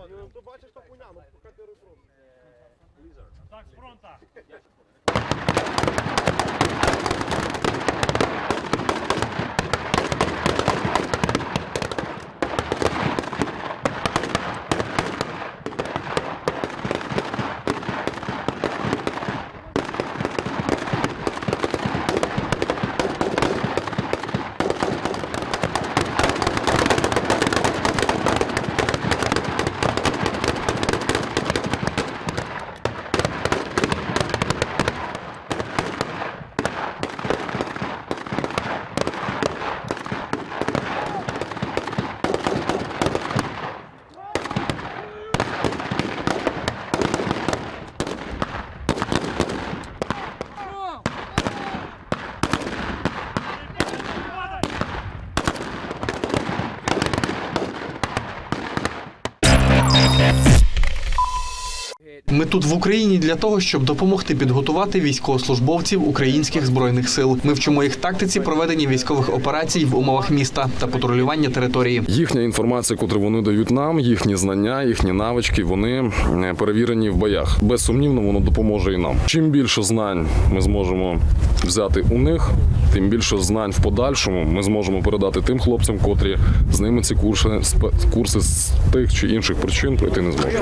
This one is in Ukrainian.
смотрим. Ты бачишь, что пуня, ну, который просто. Так, с фронта. Ми тут в Україні для того, щоб допомогти підготувати військовослужбовців українських збройних сил. Ми вчимо їх тактиці проведення військових операцій в умовах міста та патрулювання території. Їхня інформація, яку вони дають нам, їхні знання, їхні навички, вони е, перевірені в боях. Безсумнівно, воно допоможе і нам. Чим більше знань ми зможемо взяти у них, тим більше знань в подальшому ми зможемо передати тим хлопцям, котрі з ними ці курси, курси з тих чи інших причин пройти не зможуть.